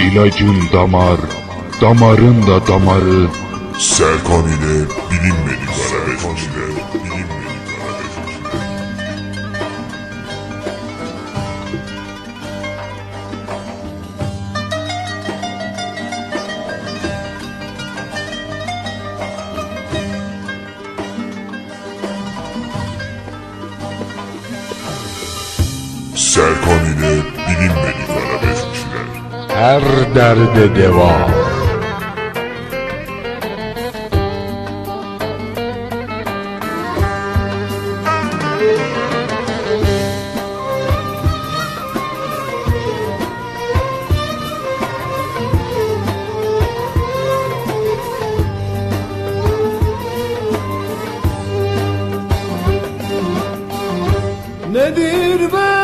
ilacın damar, damarın da damarı. Serkan ile bilinmedik. Bilinmedik arabeskçiler. Serkan ile. Her derde deva. Nedir benim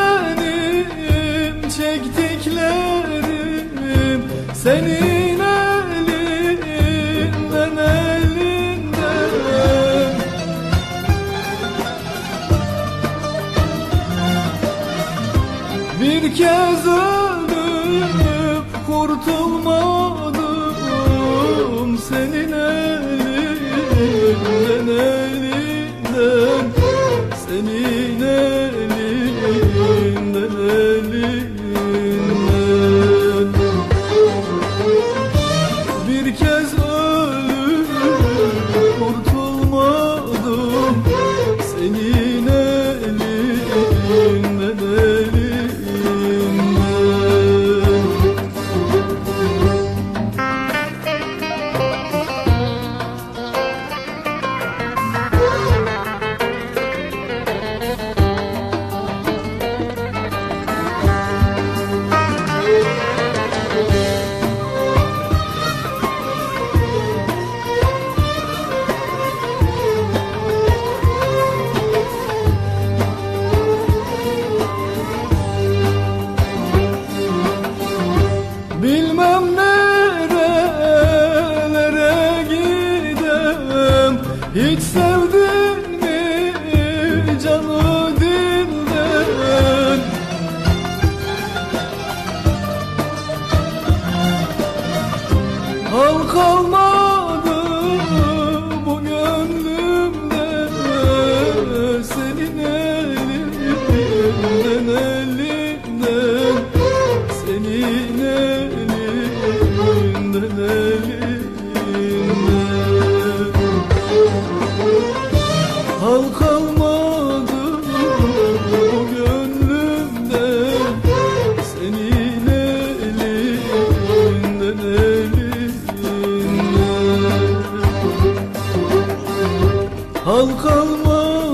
senin elinden elinden Bir kez ölüp Hiç sevdin mi? Canı dilden. Hal kalmadı Al kalmaz